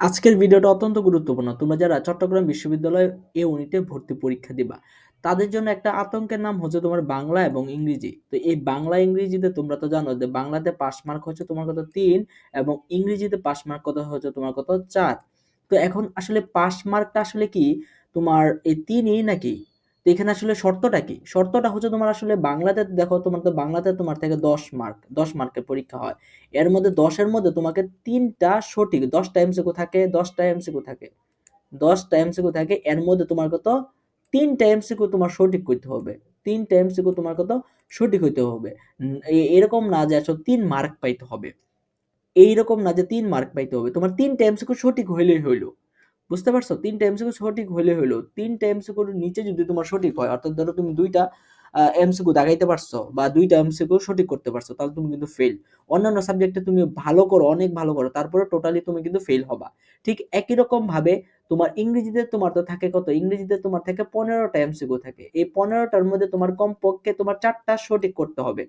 আজকের ভিডিওটা অত্যন্ত গুরুত্বপূর্ণ। তোমরা যারা চট্টগ্রাম বিশ্ববিদ্যালয়ে এ ইউনিটে ভর্তি পরীক্ষা দিবা, তাদের জন্য একটা আতঙ্কের নাম হচ্ছে তোমার বাংলা এবং ইংরেজি। তো এই বাংলা, ইংরেজিতে তোমরা তো জানো যে বাংলাতে পাস মার্ক হচ্ছে তোমার কত তিন এবং ইংরেজিতে পাস মার্ক কত হচ্ছে তোমার কত চার। তো এখন আসলে পাস মার্কটা আসলে কি? তোমার এই তিনই নাকি? তো এখানে আসলে শর্তটা কি? শর্তটা হচ্ছে তোমার আসলে বাংলাতে দেখো, তোমার তো বাংলাতে তোমার থেকে দশ মার্ক দশ মার্কের পরীক্ষা হয়। এর মধ্যে দশের মধ্যে তোমাকে তিনটা সঠিক দশটা এমসিকিউ থাকে দশটা এমসিকিউ থাকে। দশটা এমসিকিউ থাকে, এর মধ্যে তোমার কত? তিনটা এমসিকিউ তোমার সঠিক করতে হবে। তিনটা এমসিকিউ তোমার কত? সঠিক হইতে হবে। এরকম না যে আসলে তিন মার্ক পাইতে হবে। এইরকম না যে তিন মার্ক পাইতে হবে। তোমার তিনটা এমসিকিউ সঠিক হইলেই হইল। বুঝতে পারছ? তিনটা এমসিকিউ সঠিক হইলে হইল। তিনটা এমসিকিউর নিচে যদি তোমার সঠিক হয়, অর্থাৎ ধরো তুমি দুইটা এমসিকিউ দাগাইতে পারছ বা দুইটা এমসিকিউ সঠিক করতে পারছ, তাহলে তুমি কিন্তু ফেল অন্যান্য সাবজেক্টে তুমি ভালো করো, অনেক ভালো করো, তারপরে টোটালি তুমি কিন্তু ফেল হবা। ঠিক একই রকম ভাবে তোমার ইংরেজিতে তোমার তো থাকে কত? ইংরেজিতে তোমার থাকে পনেরোটা এমসিকিউ থাকে। এই পনেরোটার মধ্যে তোমার কমপক্ষে তোমার চারটা সঠিক করতে হবে।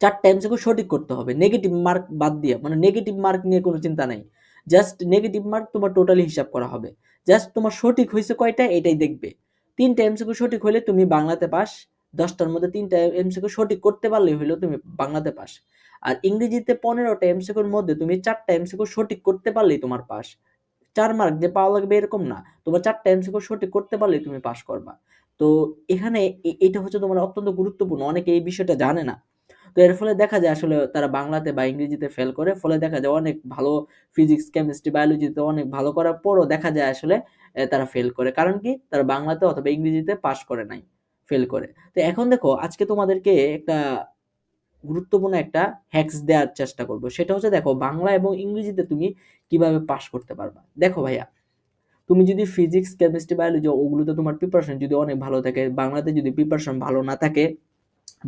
চারটা এমসিকিউ সঠিক করতে হবে। নেগেটিভ মার্ক বাদ দিয়ে মানে নেগেটিভ মার্ক নিয়ে কোনো চিন্তা নাই। জাস্ট নেগেটিভ মার্ক তোমার টোটালি হিসাব করা হবে। জাস্ট তোমার সঠিক হয়েছে কয়টা? এটাই দেখবে। তিনটা এমসিকিউ সঠিক হলে তুমি বাংলাতে পাস। দশটার মধ্যে তিনটা এমসিকিউ সঠিক করতে পারলেই হলো তুমি বাংলাতে পাস। আর ইংরেজিতে পনেরোটা এমসিকিউর মধ্যে তুমি চারটা এমসিকিউ সঠিক করতে পারলেই তোমার পাস। চার মার্ক যে পাওয়া লাগবে এরকম না। তোমার চারটা এমসিকিউ সঠিক করতে পারলেই তুমি পাস করবা। তো এখানে এটা হচ্ছে তোমার অত্যন্ত গুরুত্বপূর্ণ। অনেকে এই বিষয়টা জানে না। তো এর ফলে দেখা যায় আসলে তারা বাংলাতে বা ইংরেজিতে ফেল করে, ফলে দেখা যায় অনেক ভালো ফিজিক্স কেমিস্ট্রি বায়োলজিতে অনেক ভালো করার পরও দেখা যায় আসলে তারা ফেল করে। কারণ কি? তারা বাংলাতে অথবা ইংরেজিতে পাস করে নাই ফেল করে। তো এখন দেখো, আজকে তোমাদেরকে একটা গুরুত্বপূর্ণ একটা হ্যাক্স দেওয়ার চেষ্টা করব। সেটা হচ্ছে দেখো, বাংলা এবং ইংরেজিতে তুমি কীভাবে পাস করতে পারবা। দেখো ভাইয়া, তুমি যদি ফিজিক্স কেমিস্ট্রি বায়োলজি ওগুলোতে তোমার প্রিপারেশন যদি অনেক ভালো থাকে, বাংলাতে যদি প্রিপারেশন ভালো না থাকে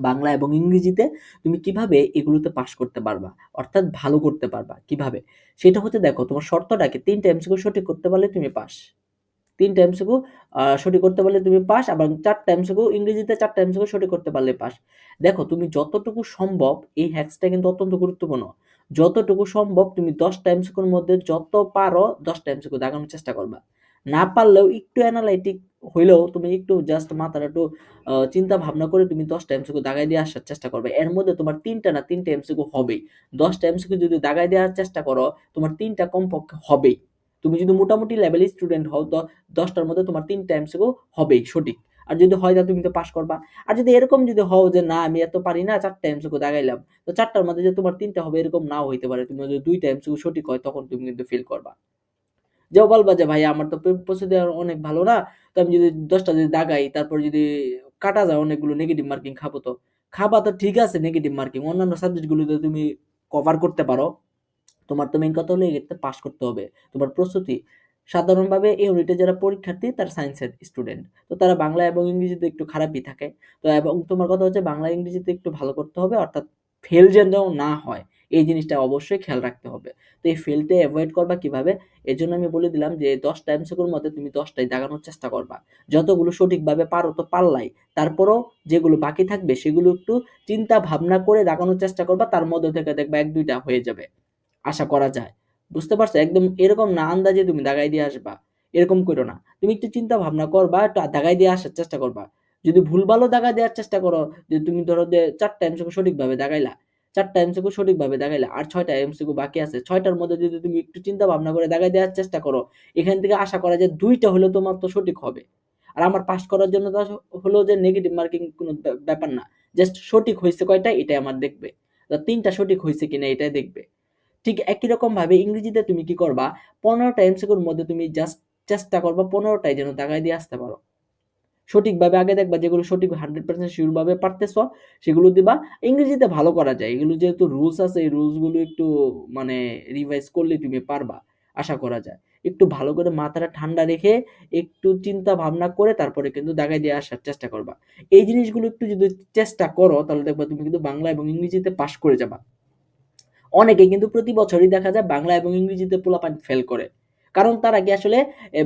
বাংলা এবং ইংরেজিতে তুমি কীভাবে এগুলোতে পাস করতে পারবা? অর্থাৎ ভালো করতে পারবা। কীভাবে? সেটা হচ্ছে দেখো, তোমার শর্তটাকে তিনটা এমসিকিউ সঠিক করতে পারলে তুমি পাস তিনটা এমসিকিউ সঠিক করতে পারলে তুমি পাস আবার চারটা এমসিকিউ ইংরেজিতে চারটা এমসিকিউ সঠিক করতে পারলে পাস দেখো, তুমি যতটুকু সম্ভব এই হ্যাক্সটা কিন্তু অত্যন্ত গুরুত্বপূর্ণ। যতটুকু সম্ভব তুমি দশটা এমসিকিউর মধ্যে যত পারো দশটা এমসিকিউ দাগানোর চেষ্টা করবা। না পারলেও একটু অ্যানালাইটিক হইলেও তুমি একটু জাস্ট মাথার একটু চিন্তা ভাবনা করে তুমি দশটা এমসিকিউ দাগাই দিয়ে আসার চেষ্টা করবে। এর মধ্যে তোমার তিনটা না তিনটা এমসিকিউ হবেই। দশটা এমসিকিউ যদি দাগাই দেওয়ার চেষ্টা করো, তোমার তিনটা কমপক্ষে হবেই। তুমি যদি মোটামুটি লেভেল স্টুডেন্ট হও তো দশটার মধ্যে তোমার তিনটা এমসিকিউ হবেই, সঠিক। আর যদি হয় তাহলে তুমি তো পাস করবা। আর যদি এরকম যদি হও যে না, আমি এত পারি না, চারটা এমসিকিউ দাগাইলাম, তো চারটার মধ্যে যে তোমার তিনটা হবে এরকম নাও হইতে পারে। তুমি যদি দুইটা এমসিকিউ সঠিক হয়, তখন তুমি কিন্তু ফিল করবা। যাও বলবা যে, ভাই, আমার তো প্রস্তুতি অনেক ভালো না। তো আমি যদি দশটা যদি দাগাই, তারপর যদি কাটা যায় অনেকগুলো নেগেটিভ মার্কিং খাব তো? খাবা তো ঠিক আছে নেগেটিভ মার্কিং অন্যান্য সাবজেক্টগুলোতে তুমি কভার করতে পারো। তোমার তো মেইন কথা হলো এতে পাস করতে হবে। তোমার প্রস্তুতি। সাধারণভাবে এই ইউনিটে যারা পরীক্ষার্থী, তারা সায়েন্সের স্টুডেন্ট তো তারা বাংলা এবং ইংরেজিতে একটু খারাপই থাকে। তো এবং তোমার কথা হচ্ছে বাংলা, ইংরেজিতে একটু ভালো করতে হবে, অর্থাৎ ফেল যেন না হয়। এই জিনিসটা অবশ্যই খেয়াল রাখতে হবে। তো এই ফেলটা অ্যাভয়েড করবা কীভাবে? এর জন্য আমি বলে দিলাম যে দশটা এমসিকুর মধ্যে তুমি দশটাই দাগানোর চেষ্টা করবা। যতগুলো সঠিকভাবে পারো তো পারলাই। তারপরও যেগুলো বাকি থাকবে, সেগুলো একটু চিন্তা ভাবনা করে দাগানোর চেষ্টা করবা, তার মধ্যে থেকে দেখবা এক, দুইটা হয়ে যাবে। আশা করা যায়। বুঝতে পারছ? একদম এরকম না আন্দাজে তুমি দাগাই দিয়ে আসবা। এরকম করো না। তুমি একটু চিন্তা ভাবনা করবা, একটু দাগাই দিয়ে আসার চেষ্টা করবা। যদি ভুলভালও দাগা দেওয়ার চেষ্টা করো, যে তুমি ধরো যে চারটা এমসিকু সঠিকভাবে দাগাইলা চারটা এমসিকু সঠিকভাবে দাগাইলা আর ছয়টা এমসিকু বাকি আছে, ছয়টার মধ্যে যদি তুমি একটু চিন্তা ভাবনা করে দাগাই দেওয়ার চেষ্টা করো, এখান থেকে আশা করা যায় দুইটা হলেও তোমার তো সঠিক হবে। আর আমার পাস করার জন্য তো হলো যে নেগেটিভ মার্কিং কোনো ব্যাপার না জাস্ট সঠিক হয়েছে কয়টা এটাই আমার দেখবে। তিনটা সঠিক হয়েছে কিনা এটাই দেখবে। ঠিক একই রকম ভাবে ইংরেজিতে তুমি কি করবা, পনেরোটা এমসিকিউর মধ্যে তুমি জাস্ট চেষ্টা করবা পনেরোটাই যেন দাগাই দিয়ে আসতে পারো। সঠিকভাবে, আগে দেখবা যেগুলো সঠিক হান্ড্রেড পার্সেন্ট শিওরভাবে পারতেছ, সেগুলো দিবা। ইংরেজিতে ভালো করা যায়। এগুলো যেহেতু রুলস আছে, এই রুলসগুলো একটু মানে রিভাইজ করলে তুমি পারবা, আশা করা যায়। একটু ভালো করে মাথাটা ঠান্ডা রেখে একটু চিন্তা ভাবনা করে তারপরে কিন্তু দাগাই দিয়ে আসার চেষ্টা করবা। এই জিনিসগুলো একটু যদি চেষ্টা করো, তাহলে দেখবা তুমি কিন্তু বাংলা এবং ইংরেজিতে পাশ করে যাবা। অনেকে কিন্তু প্রতি বছরই দেখা যায় বাংলা এবং ইংরেজিতে পোলাপান ফেল করে। কারণ তারা কি আসলে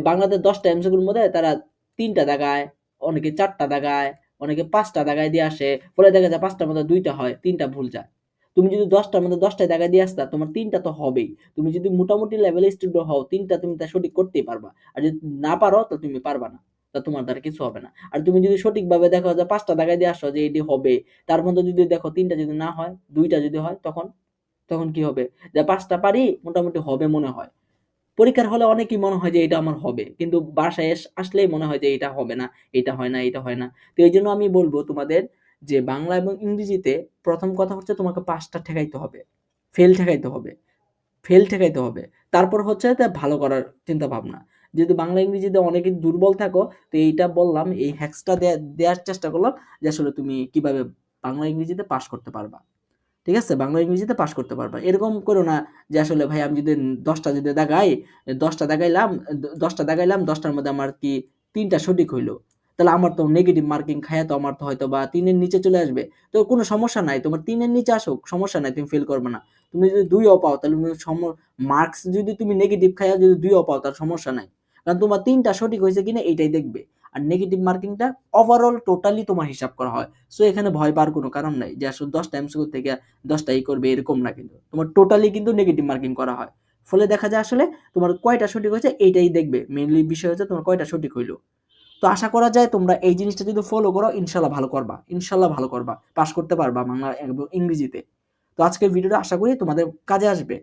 বাংলাতে দশটা এমসিকিউর মধ্যে তারা তিনটা দাগায় অনেকে চারটা দাগায়, অনেকে পাঁচটা দাগায় দিয়ে আসে। ফলে দেখা যায় পাঁচটার মধ্যে দুইটা হয়, তিনটা ভুল যায়। তুমি যদি দশটার মধ্যে দশটায় দাগায় দিয়ে আসতা, তোমার তিনটা তো হবেই। তুমি যদি মোটামুটি লেভেলের স্টুডেন্ট হও, তিনটা তুমি তা সঠিক করতেই পারবা। আর যদি না পারো, তো তুমি পারবা না। তা তোমার দ্বারা কিছু হবে না। আর তুমি যদি সঠিকভাবে দেখো যে পাঁচটা দাগায় দিয়ে আসো যে এটি হবে, তার মধ্যে যদি দেখো তিনটা যদি না হয়, দুইটা যদি হয়, তখন তখন কি হবে? যে পাঁচটা পারি, মোটামুটি হবে মনে হয়। পরীক্ষার হলে অনেকেই মনে হয় যে এটা আমার হবে, কিন্তু বাসায় আসলেই মনে হয় যে এটা হবে না, এটা হয় না, এটা হয় না। তো এই জন্য আমি বলব তোমাদের যে বাংলা এবং ইংরেজিতে প্রথম কথা হচ্ছে তোমাকে পাঁচটা ঠেকাইতে হবে ফেল ঠেকাইতে হবে ফেল ঠেকাইতে হবে। তারপর হচ্ছে যে ভালো করার চিন্তা ভাবনা যদি বাংলা, ইংরেজিতে অনেকে দুর্বল থাকো, তো এইটা বললাম, এই হ্যাক্সটা দেওয়ার চেষ্টা করলাম যে আসলে তুমি কীভাবে বাংলা, ইংরেজিতে পাশ করতে পারবা। ঠিক আছে? বাংলা ইংরেজিতে পাশ করতে পারবা। এরকম করো না যে আসলে, ভাই, আমি যদি দশটা যদি দেখাই, দশটা দেখাইলাম দশটা দেখাইলাম, দশটার মধ্যে আমার কি তিনটা সঠিক হইল? তাহলে আমার তো নেগেটিভ মার্কিং খায়া তো আমার তো হয়তো বা তিনের নিচে চলে আসবে। তো কোনো সমস্যা নাই, তোমার তিনের নিচে আসুক, সমস্যা নাই, তুমি ফেল করবে না। তুমি যদি দুইও পাও, তাহলে তুমি মার্কস যদি তুমি নেগেটিভ খায়া যদি দুইও পাও, তার সমস্যা নাই। কারণ তোমার তিনটা সঠিক হয়েছে কিনা, এইটাই দেখবে। আর নেগেটিভ মার্কিংটা ওভারঅল টোটালি তোমার হিসাব করা হয়। সো এখানে ভয় পাওয়ার কোনো কারণ নাই যে আসলে দশটা এমসিকিউ থেকে দশটা ই করবে, এরকম না কিন্তু। তোমার টোটালি কিন্তু নেগেটিভ মার্কিং করা হয়। ফলে দেখা যায় আসলে তোমার কয়টা সঠিক হয়েছে এইটাই দেখবে। মেইনলি বিষয় হচ্ছে তোমার কয়টা সঠিক হইল। তো আশা করা যায় তোমরা এই জিনিসটা যদি ফলো করো, ইনশাল্লাহ ভালো করবা। ইনশাল্লাহ ভালো করবা। পাশ করতে পারবা বাংলা এবং ইংরেজিতে। তো আজকের ভিডিওটা আশা করি তোমাদের কাজে আসবে।